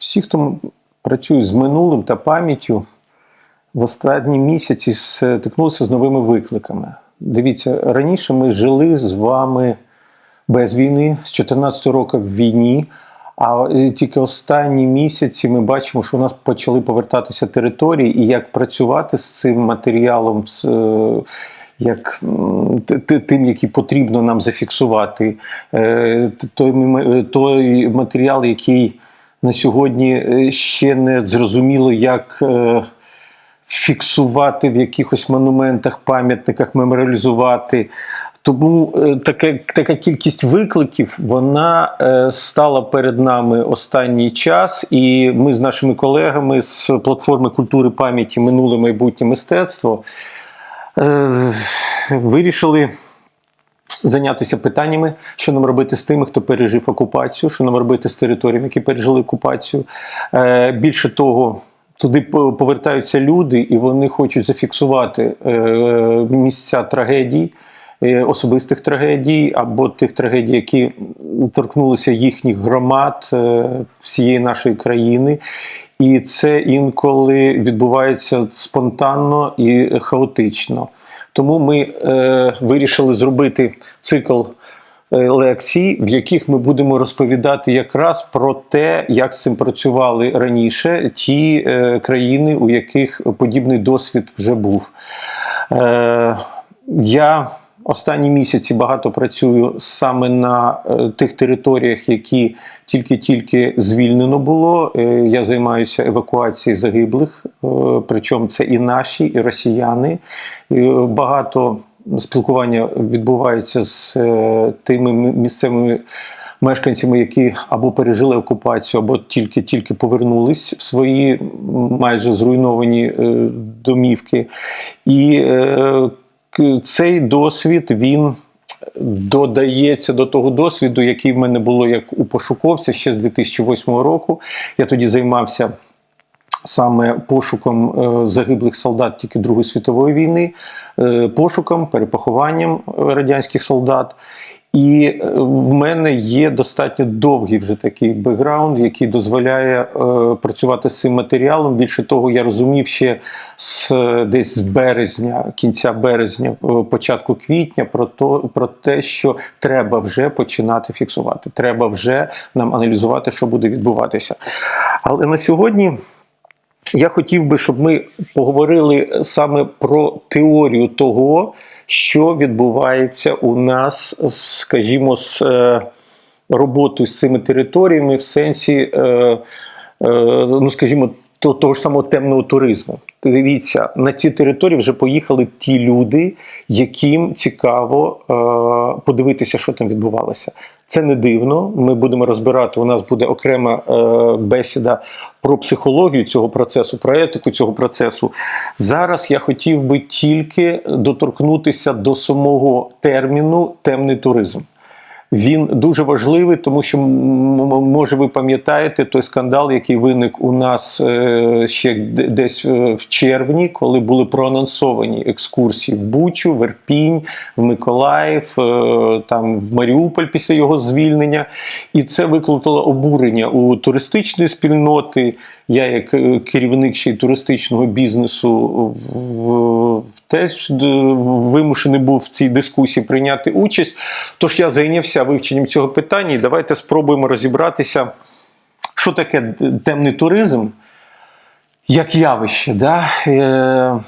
всі, хто працює з минулим та пам'яттю, в останні місяці стикнулися з новими викликами. Дивіться, раніше ми жили з вами без війни, з 14 року в війні. А е, тільки останні місяці ми бачимо, що у нас почали повертатися території, і як працювати з цим матеріалом, е, як тим, який потрібно нам зафіксувати, е, той матеріал, який на сьогодні е, ще не зрозуміло, як. е, фіксувати в якихось монументах, пам'ятниках, меморіалізувати. Тому е, таке, така кількість викликів вона стала перед нами останній час, і ми з нашими колегами з платформи культури пам'яті минуле майбутнє мистецтво вирішили зайнятися питаннями, що нам робити з тими, хто пережив окупацію, що нам робити з територіями, які пережили окупацію. Е, Більше того, туди по- повертаються люди, і вони хочуть зафіксувати е, місця трагедій. е, Особистих трагедій або тих трагедій, які торкнулися їхніх громад всієї нашої країни, і це інколи відбувається спонтанно і хаотично. Тому ми е, вирішили зробити цикл е, лекцій, в яких ми будемо розповідати якраз про те, як з цим працювали раніше ті е, країни, у яких подібний досвід вже був. Е, я останні місяці багато працюю саме на е, тих територіях, які тільки-тільки звільнено було. Е, я займаюся евакуацією загиблих, е, причому це і наші, і росіяни. Багато спілкування відбувається з тими місцевими. Мешканцями, які або пережили окупацію, або тільки-тільки повернулись в свої майже зруйновані домівки. І цей досвід він додається до того досвіду, який в мене було як у пошуковця ще з 2008 року. Я тоді займався саме пошуком е, загиблих солдат тільки Другої світової війни, е, пошуком, перепохованням радянських солдат. І е, в мене є достатньо довгий вже такий бекграунд, який дозволяє е, працювати з цим матеріалом. Більше того, я розумів ще з десь з березня, кінця березня, е, початку квітня, про то про те, що треба вже починати фіксувати. Треба вже нам аналізувати, що буде відбуватися. Але на сьогодні. Я хотів би, щоб ми поговорили саме про теорію того, що відбувається у нас, скажімо, з е, роботою з цими територіями в сенсі, е, е, ну скажімо, того ж самого темного туризму. Дивіться, на ці території вже поїхали ті люди, яким цікаво подивитися, що там відбувалося. Це не дивно. Ми будемо розбирати. У нас буде окрема е, бесіда про психологію цього процесу, про етику цього процесу. Зараз я хотів би тільки доторкнутися до самого терміну темний туризм. Він дуже важливий, тому що може ви пам'ятаєте той скандал, який виник у нас е, ще десь е, в червні, коли були проанонсовані екскурсії в Бучу, в Ірпінь, в Миколаїв, е, там в Маріуполь після його звільнення. І це викликало обурення у туристичної спільноти. Я, як керівник ще й туристичного бізнесу, в- теж вимушений був в цій дискусії прийняти участь. Тож я зайнявся вивченням цього питання, і давайте спробуємо розібратися, що таке темний туризм як явище. Да? Е,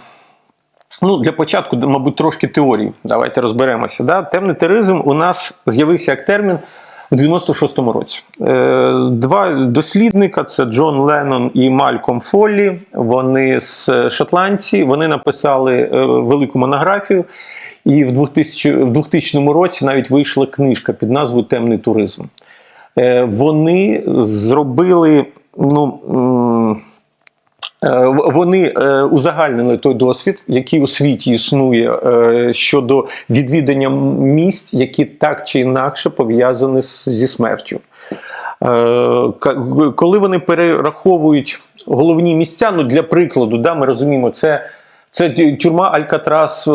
Ну, для початку, мабуть, трошки теорії. Давайте розберемося. Да? Темний туризм у нас з'явився як термін у 96-му році. Е, Два дослідника це Джон Леннон і Мальком Фоллі. Вони з Шотландії. Вони написали е, велику монографію. І в 2000, в 2000 році навіть вийшла книжка під назвою Темний туризм. Е, Вони зробили. ну, Е, в- Вони е, узагальнили той досвід, який у світі існує е, щодо відвідання місць, які так чи інакше пов'язані зі смертю. Е, Коли вони перераховують головні місця, ну для прикладу, да, ми розуміємо, це Це тюрма Алькатрас е,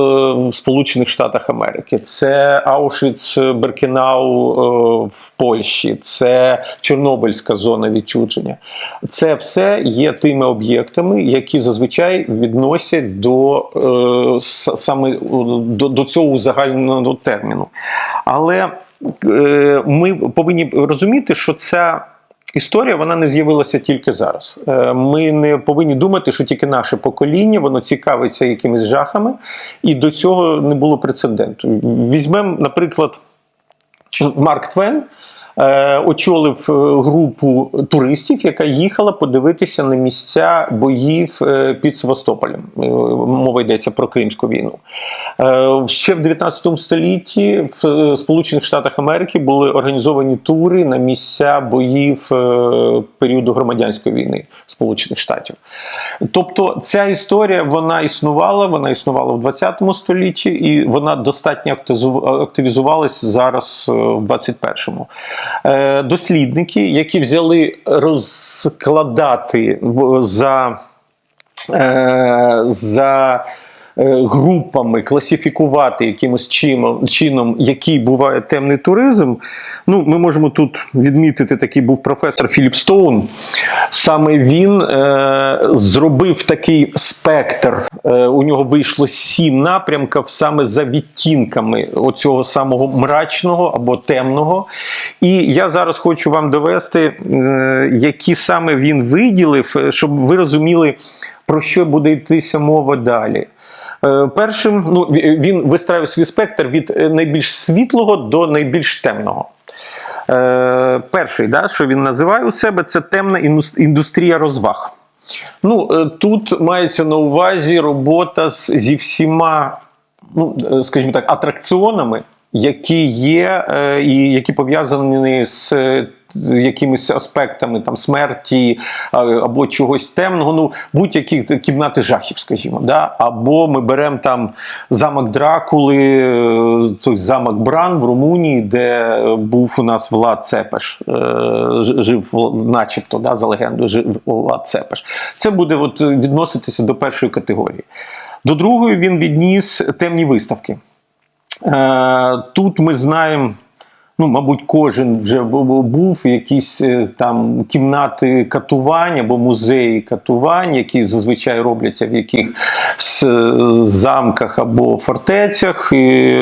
в Сполучених Штатах Америки, це Аушвіц Беркінау е, в Польщі, це Чорнобильська зона відчудження. Це все є тими об'єктами, які зазвичай відносять до е, саме е, до, до цього загального терміну. Але е, ми повинні розуміти, що ця. Історія вона не з'явилася тільки зараз. Е, Ми не повинні думати, що тільки наше покоління воно цікавиться якимись жахами, і до цього не було прецеденту. Візьмемо, наприклад, Марк Твен. е, Очолив е, групу туристів, яка їхала подивитися на місця боїв під Севастополем. Мова йдеться про Кримську війну. Е, Ще в 19 столітті в е, Сполучених Штатах Америки були організовані тури на місця боїв е, періоду громадянської війни Сполучених Штатів. Тобто ця історія вона існувала, вона існувала в 20 столітті, і вона достатньо активізувалась зараз в 21-му. Е, Дослідники, які взяли розкладати за за групами класифікувати якимось чином, який буває темний туризм. Ну, ми можемо тут відмітити, такий був професор Філіп Стоун. Саме він е, зробив такий спектр. Е, у нього вийшло сім напрямків саме за відтінками оцього самого мрачного або темного. І я зараз хочу вам довести, е, які саме він виділив, е, щоб ви розуміли, про що буде йтися мова далі. Е, Першим ну, він вистраює свій спектр від е, найбільш світлого до найбільш темного. Е, перший, да, що він називає у себе, це темна індустрія розваг. Ну, тут мається на увазі робота з, зі всіма, ну, скажімо так, атракціонами, які є, і які пов'язані з якимись аспектами там смерті е, або чогось темного, ну будь-які кімнати жахів, скажімо, да? або ми беремо там замок Дракули, е, той замок Бран в Румунії, де був у нас Влад Цепеш, е, жив начебто, да, за легендою, жив Влад Цепеш. Це буде от відноситися до першої категорії. До другої він відніс темні виставки. Е, Тут ми знаємо. Ну, мабуть, кожен вже бу- бу- був якісь е, там кімнати катувань або музеї катувань, які зазвичай робляться в якихось е, замках або фортецях. І,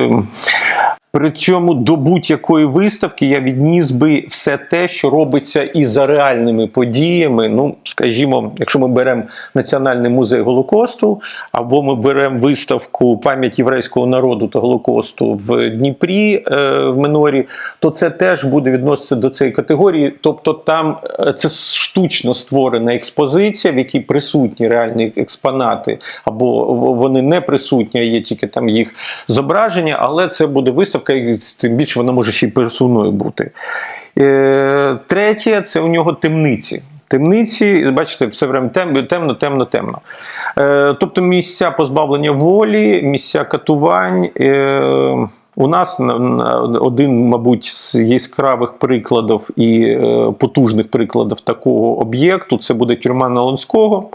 Причому до будь-якої виставки я відніс би все те, що робиться і за реальними подіями. Ну, скажімо, якщо ми беремо Національний музей Голокосту, або ми беремо виставку пам'ять єврейського народу та Голокосту в Дніпрі е, в Минорі, то це теж буде відноситися до цієї категорії. Тобто, там е, це штучно створена експозиція, в якій присутні реальні експонати, або вони не присутні, а є тільки там їх зображення, але це буде виставка, тим більше вона може ще й персоною бути. Е, Третє це у нього темниці. Темниці, бачите, все время темно, темно, темно, темно. Е, тобто місця позбавлення волі, місця катувань. Е, у нас на- на- один, мабуть, з яскравих прикладів і е, потужних прикладів такого об'єкту це буде тюрма Налонського.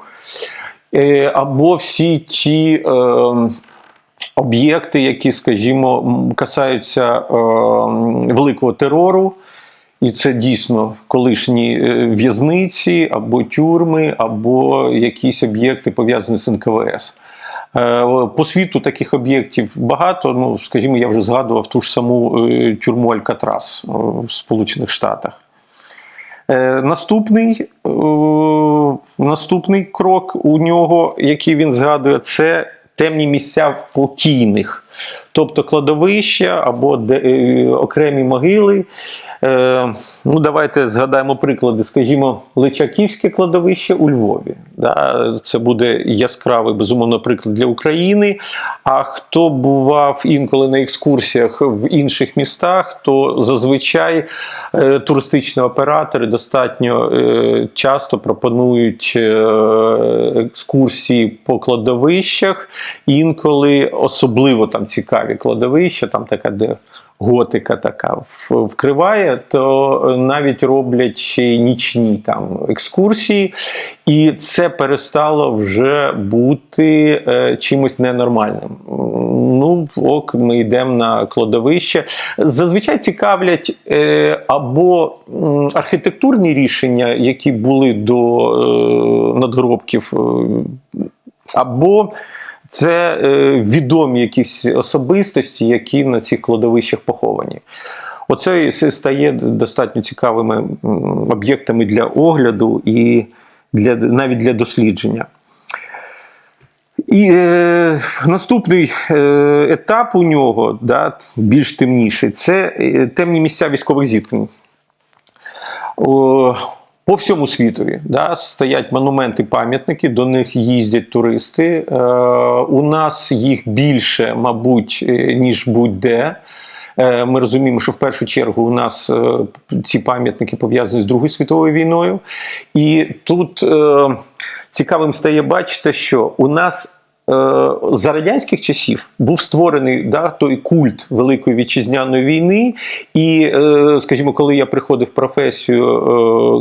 Е, або всі ті е, об'єкти, які, скажімо, касаються е, великого терору. І це дійсно колишні е, в'язниці або тюрми, або якісь об'єкти пов'язані з НКВС. Е, По світу таких об'єктів багато. Ну, скажімо, я вже згадував ту ж саму е, тюрму Алькатрас в Сполучених Штатах. Наступний, наступний крок у нього, який він згадує, це темні місця покійних, тобто кладовища або е, окремі могили. Е, ну, давайте згадаємо приклади. Скажімо, Личаківське кладовище у Львові. Да, це буде яскравий, безумовно, приклад для України. А хто бував інколи на екскурсіях в інших містах, то зазвичай е, туристичні оператори достатньо е, часто пропонують е, екскурсії по кладовищах, інколи особливо там цікаві кладовища, там така, де готика така вкриває, то навіть роблять нічні там екскурсії, і це перестало вже бути е, чимось ненормальним. Ну, ок, ми йдемо на кладовище. Зазвичай цікавлять е, або архітектурні рішення, які були до е, надгробків, е, або це е, відомі якісь особистості, які на цих кладовищах поховані. Оце стає достатньо цікавими об'єктами для огляду і для, навіть для дослідження. І е, наступний е, етап у нього, да, більш темніший, це е, темні місця військових зіткнень. По всьому світові да, стоять монументи, пам'ятники, до них їздять туристи. Е, у нас їх більше, мабуть, е, ніж будь-де. Е, Ми розуміємо, що в першу чергу у нас е, ці пам'ятники пов'язані з Другою світовою війною. І тут е, цікавим стає бачити, що у нас. Е, За радянських часів був створений да, той культ Великої вітчизняної війни. І, е, скажімо, коли я приходив в професію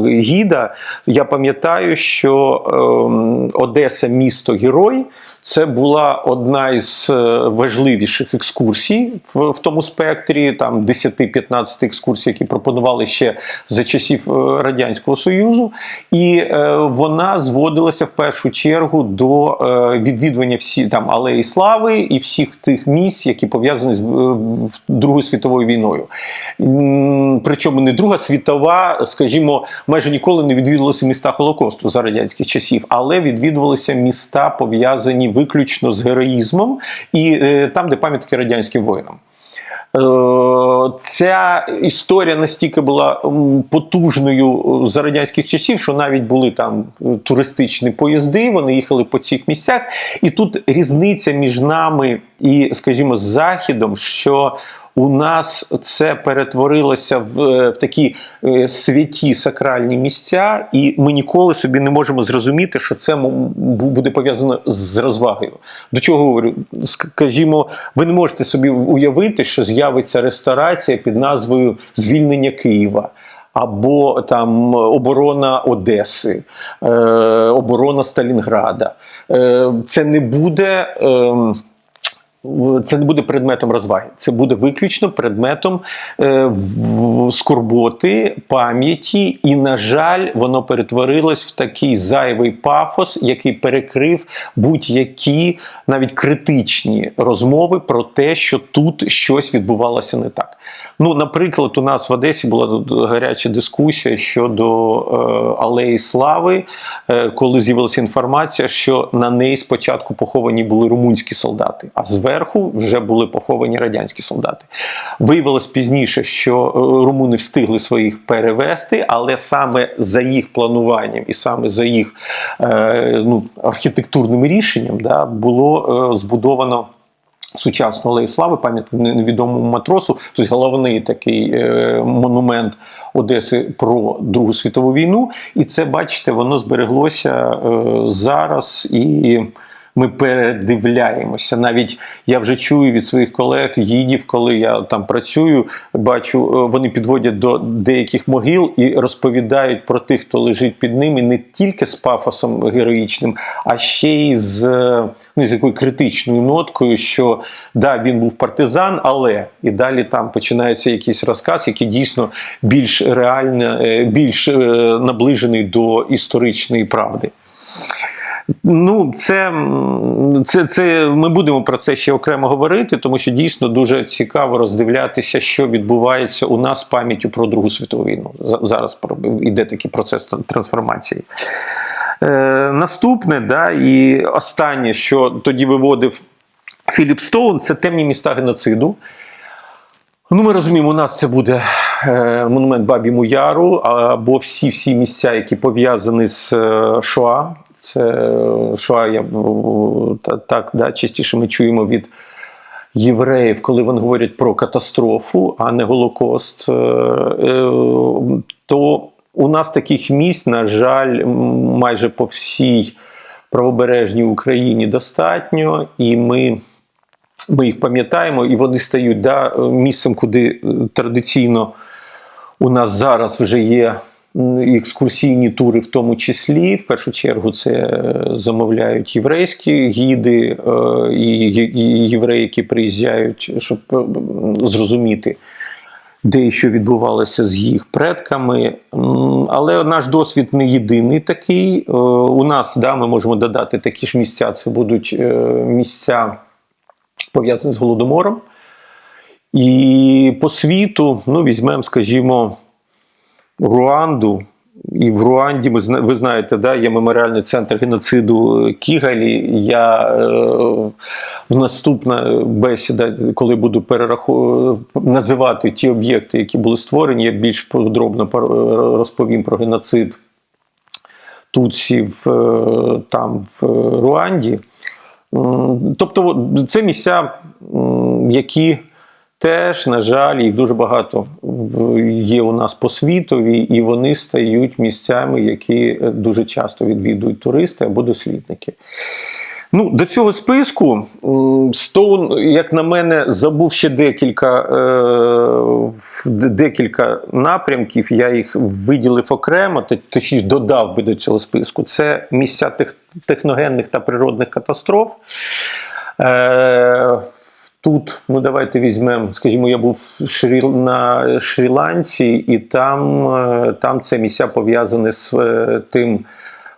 е, гіда, я пам'ятаю, що ем, Одеса місто герой. Це була одна із е, важливіших екскурсій в, в тому спектрі, там 10-15 екскурсій, які пропонували ще за часів е, Радянського Союзу, і е, вона зводилася в першу чергу до е, відвідування всі там алеї слави і всіх тих місць, які пов'язані з е, Другою світовою війною. Причому не Друга світова, скажімо, майже ніколи не відвідувалися міста Холокосту за радянських часів, але відвідувалися міста пов'язані виключно з героїзмом і е, там, де пам'ятки радянським воїнам. Е, Ця історія настільки була потужною е, за радянських часів, що навіть були там туристичні поїзди, вони їхали по цих місцях. І тут різниця між нами і, скажімо, Західом, що у нас це перетворилося в, е, в такі е, святі сакральні місця, і ми ніколи собі не можемо зрозуміти, що це буде пов'язано з розвагою. До чого говорю? Скажімо, ви не можете собі уявити, що з'явиться ресторація під назвою Звільнення Києва. Або там оборона Одеси, е, оборона Сталінграда. Е, це не буде. ем, це не буде предметом розваги, це буде виключно предметом е, скорботи, пам'яті, і, на жаль, воно перетворилось в такий зайвий пафос, який перекрив будь-які навіть критичні розмови про те, що тут щось відбувалося не так. Ну, наприклад, у нас в Одесі була гаряча дискусія щодо е, алеї слави, е, коли з'явилася інформація, що на неї спочатку поховані були румунські солдати, а зверху вже були поховані радянські солдати. Виявилось пізніше, що е, румуни встигли своїх перевести, але саме за їх плануванням і саме за їх е, ну, архітектурним рішенням да, було е, збудовано. Сучасну алею слави, пам'ятник невідомому матросу, тобто головний такий е, монумент Одеси про Другу світову війну. І це, бачите, воно збереглося е, зараз і. Ми передивляємося. Навіть я вже чую від своїх колег, гідів, коли я там працюю, бачу, е, вони підводять до деяких могил і розповідають про тих, хто лежить під ними, не тільки з пафосом героїчним, а ще й з, е, ну, з якою критичною ноткою, що да, він був партизан, але і далі там починається якийсь розказ, який дійсно більш реально, е, більш наближений до історичної правди. Ну, це, це, це ми будемо про це ще окремо говорити, тому що дійсно дуже цікаво роздивлятися, що відбувається у нас з пам'яттю про Другу світову війну. Зараз іде такий процес трансформації. Е, наступне, да, і останнє, що тоді виводив Філіп Стоун, це темні міста геноциду. Ну, ми розуміємо, у нас це буде е, монумент Бабі Яру або всі всі місця, які пов'язані з е, Шоа. Це Шоа, я, так да, частіше ми чуємо від євреїв, коли вони говорять про катастрофу, а не Голокост. Е, е, То у нас таких місць, на жаль, майже по всій правобережній Україні достатньо, і ми ми їх пам'ятаємо, і вони стають да, місцем, куди е, традиційно у нас зараз вже є екскурсійні тури, в тому числі. В першу чергу це е, замовляють єврейські гіди е, і, євреї, які приїжджають, щоб е, зрозуміти. Де що відбувалося з їх предками. Але наш досвід не єдиний такий. У нас да, ми можемо додати такі ж місця. Це будуть місця пов'язані з голодомором. І по світу, ну, візьмемо, скажімо, Руанду. І в Руанді ми ви знаєте, да, є меморіальний центр геноциду Кігалі. Я е, наступна бесіда, коли буду перераху... називати ті об'єкти, які були створені, я більш подробно розповім про геноцид Туців е, там в Руанді. Тобто, це місця, які теж, на жаль, їх дуже багато є у нас по світові, і вони стають місцями, які е, дуже часто відвідують туристи або дослідники. Ну, до цього списку Стоун, як на мене, забув ще декілька, е, декілька напрямків. Я їх виділив окремо, точніше додав би до цього списку. Це місця техногенних та природних катастроф. Е, Тут, ну давайте візьмемо, скажімо, я був на Шрі-Ланці, і там, е, там це місця пов'язане з е, тим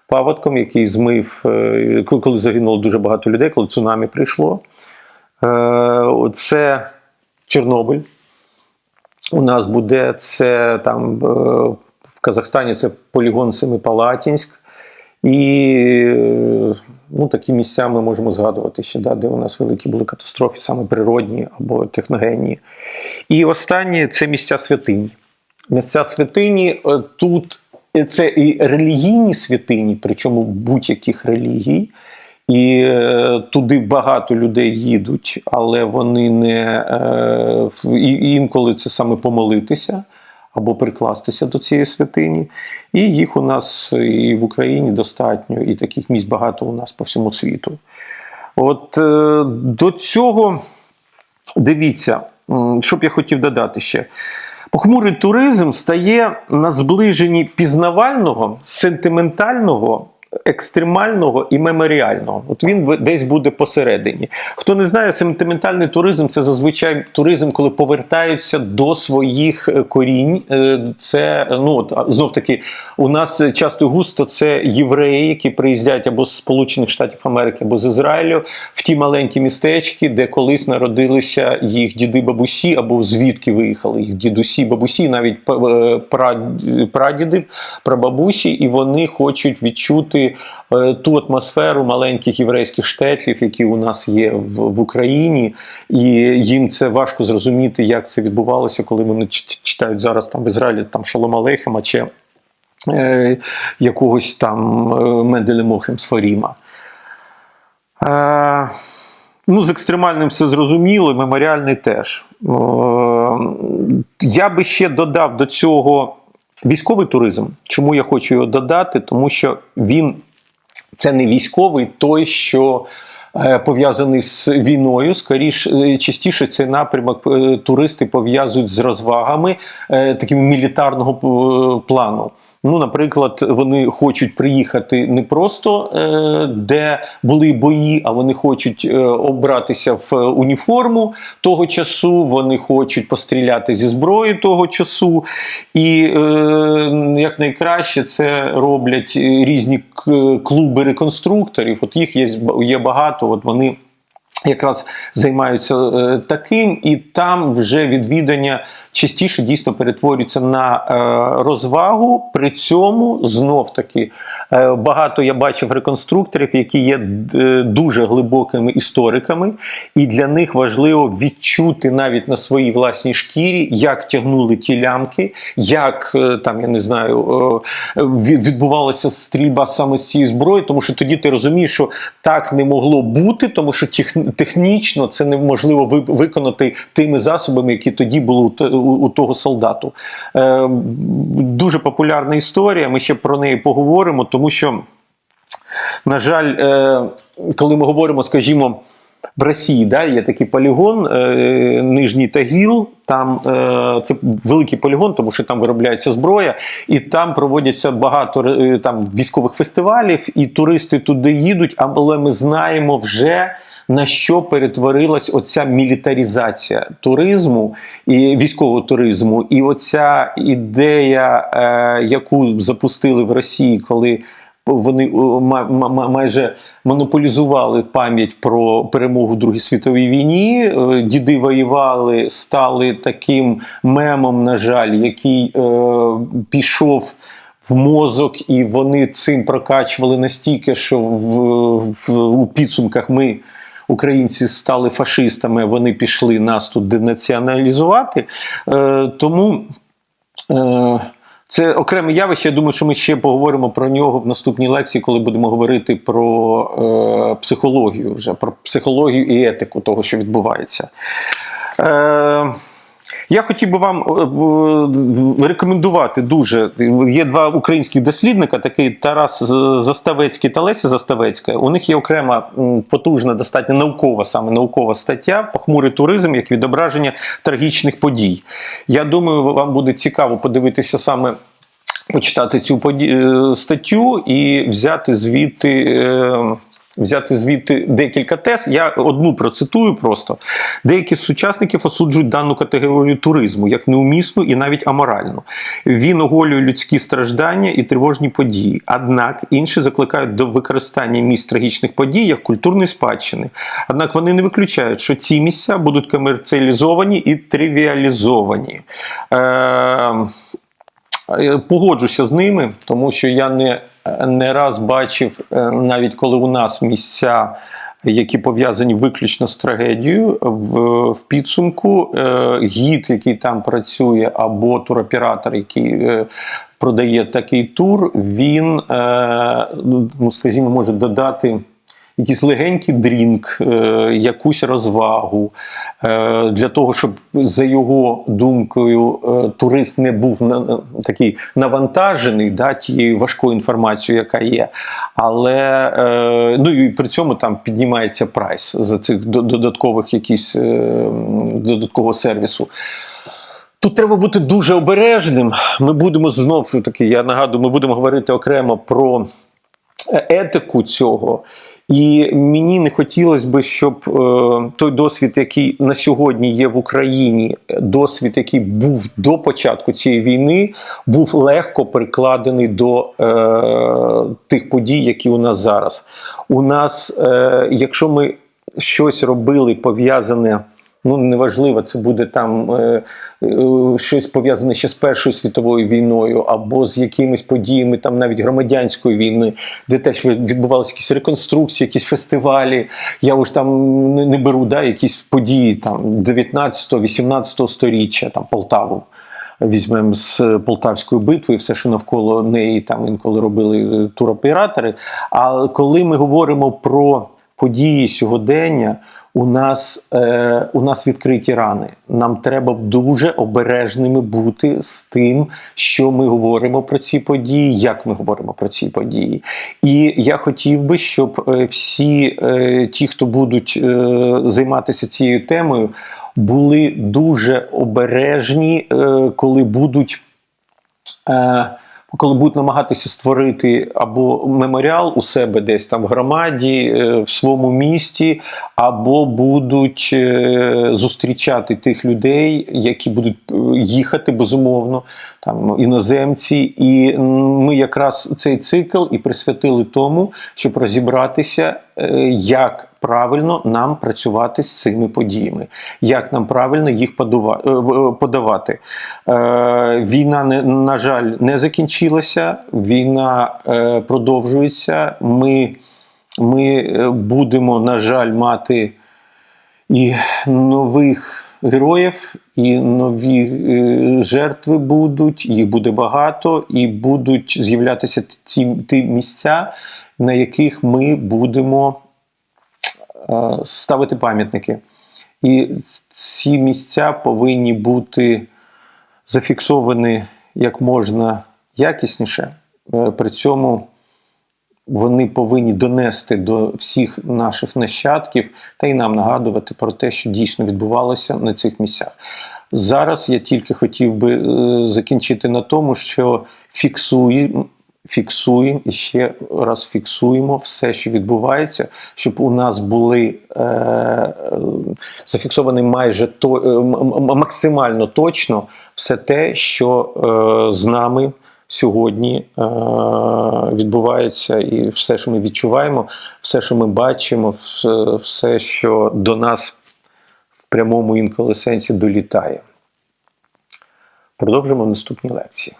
паводком, який змив, е, коли загинуло дуже багато людей, коли цунамі прийшло. Це Чорнобиль. У нас буде це там в Казахстані це полігон Семипалатінськ. І е, ну, такі місця ми можемо згадувати ще, да, де у нас великі були катастрофи, саме природні або техногенні. І останнє це місця святині. Місця святині е, тут е, це і релігійні святині, причому будь-яких релігій. І туди багато людей їдуть, але вони не інколи це саме помолитися або прикластися до цієї святині. І їх у нас і в Україні достатньо, і таких місць багато у нас по всьому світу. От е, до цього дивіться, що б я хотів додати ще. Похмурий туризм стає на зближенні пізнавального, сентиментального, екстремального і меморіального. От він десь буде посередині. Хто не знає, сентиментальний туризм це зазвичай туризм, коли повертаються до своїх е, корінь. Е, Це ну от знов таки у нас часто густо це євреї, які приїздять або з Сполучених Штатів Америки, або з Ізраїлю в ті маленькі містечки, де колись народилися їх діди бабусі, або звідки виїхали їх дідусі, бабусі, навіть е, прадіди, прабабусі, і вони хочуть відчути е, ту атмосферу маленьких єврейських штетлів, які у нас є в, в Україні, і їм це важко зрозуміти, як це відбувалося, коли вони читають зараз там в Ізраїлі там Шалом Алейхема чи е, якогось там е, Менделя Мохем Сфоріма. Е, Ну, з екстремальним все зрозуміло, меморіальний теж. Е, Я би ще додав до цього військовий туризм. Чому я хочу його додати? Тому що він це не військовий, той, що е, пов'язаний з війною. Скоріш, е, частіше цей напрямок е, туристи пов'язують з розвагами такими мілітарного плану. Ну, наприклад, вони хочуть приїхати не просто е, де були бої, а вони хочуть е, обратися в уніформу того часу. Вони хочуть постріляти зі зброї того часу. І е, як найкраще це роблять різні клуби реконструкторів. От їх є, є багато. От вони якраз займаються е, таким, і там вже відвідання частіше дійсно перетворюється на е, розвагу. При цьому знов таки е, багато я бачив реконструкторів, які є дуже глибокими істориками, і для них важливо відчути навіть на своїй власній шкірі, як тягнули ті лямки, як там я не знаю, відбувалася стрільба саме з цієї зброї, тому що тоді ти розумієш, що так не могло бути, тому що тех- технічно це неможливо виконати тими засобами, які тоді були у, того солдату. Е, дуже популярна історія. Ми ще про неї поговоримо, тому що, на жаль, е, коли ми говоримо, скажімо. в Росії да, є такий полігон, е, Нижній Тагіл. Там е, це великий полігон, тому що там виробляється зброя, і там проводяться багато е, там військових фестивалів, і туристи туди їдуть. Але ми знаємо вже на що перетворилась оця мілітарізація туризму і військового туризму, і оця ідея, е, яку запустили в Росії, коли вони ма- майже монополізували пам'ять про перемогу в Другій світовій війні. Е, Діди воювали, стали таким мемом, на жаль, який е, пішов в мозок, і вони цим прокачували настільки, що в, в, у підсумках ми. Українці стали фашистами, вони пішли нас тут денаціоналізувати. Е, тому е, це окреме явище. Я думаю, що ми ще поговоримо про нього в наступній лекції, коли будемо говорити про е, психологію, вже про психологію і етику того, що відбувається. Е, я хотів би вам е, рекомендувати дуже. Є два українських дослідника, такий Тарас Заставецький та Леся Заставецька. У них є окрема потужна, достатньо наукова, саме наукова стаття Похмурий туризм як відображення трагічних подій. Я думаю, вам буде цікаво подивитися саме. Почитати цю е, статтю і взяти звідти, е, взяти звідти декілька тез. Я одну процитую просто. Деякі з сучасників осуджують дану категорію туризму як неумісну і навіть аморальну. Він оголює людські страждання і тривожні події. Однак інші закликають до використання місць трагічних подій як культурної спадщини. Однак вони не виключають, що ці місця будуть комерціалізовані і тривіалізовані. Е, Е, Погоджуся з ними, тому що я не, не раз бачив, е, навіть коли у нас місця, які пов'язані виключно з трагедією, в, в підсумку е, гід, який там працює, або туроператор, який е, продає такий тур, він, е, ну скажімо, може додати. Якийсь легенький дрінк, е, якусь розвагу е, для того, щоб за його думкою е, турист не був такий навантажений да, тією важкою інформацією, яка є. Але ну і при цьому там піднімається прайс за цих додаткових якісь додаткового сервісу. Тут треба бути дуже обережним. Ми будемо знов таки, я нагадую, ми будемо говорити окремо про етику цього. І мені не хотілося би, щоб е, той досвід, який на сьогодні є в Україні, досвід, який був до початку цієї війни, був легко прикладений до е, тих подій, які у нас зараз. У нас, е, якщо ми щось робили пов'язане. Ну, неважливо, це буде там е, е, щось пов'язане ще з Першою світовою війною, або з якимись подіями, там навіть громадянської війни, де теж відбувалися якісь реконструкції, якісь фестивалі. Я уж там не, беру да, якісь події там 19-18 сторіччя, там Полтаву. Візьмемо з Полтавської битви, все, що навколо неї там інколи робили е, туроператори. А коли ми говоримо про події сьогодення, у нас, е, у нас відкриті рани. Нам треба дуже обережними бути з тим, що ми говоримо про ці події, як ми говоримо про ці події. І я хотів би, щоб е, всі е, ті, хто будуть е, займатися цією темою, були дуже обережні, е, коли будуть. Е, коли будуть намагатися створити або меморіал у себе десь там в громаді, е, в своєму місті, або будуть е, зустрічати тих людей, які будуть е, їхати безумовно, там іноземці. І ми якраз цей цикл і присвятили тому, щоб розібратися, як правильно нам працювати з цими подіями, як нам правильно їх е, е, подавати. Е, Війна, на жаль, не закінчилася, війна продовжується. Ми, ми будемо, на жаль, мати і нових героїв, і нові жертви будуть, їх буде багато, і будуть з'являтися ті, ті місця, на яких ми будемо ставити пам'ятники. І ці місця повинні бути зафіксовані як можна якісніше. Е, При цьому вони повинні донести до всіх наших нащадків та й нам нагадувати про те, що дійсно відбувалося на цих місцях. Зараз я тільки хотів би е, закінчити на тому, що фіксуємо, фіксуємо і ще раз фіксуємо все, що відбувається, щоб у нас були е, зафіксовані майже то, е, максимально точно все те, що е, з нами сьогодні е, відбувається, і все, що ми відчуваємо, все, що ми бачимо, все що до нас в прямому інколи сенсі долітає. Продовжимо в наступній лекції.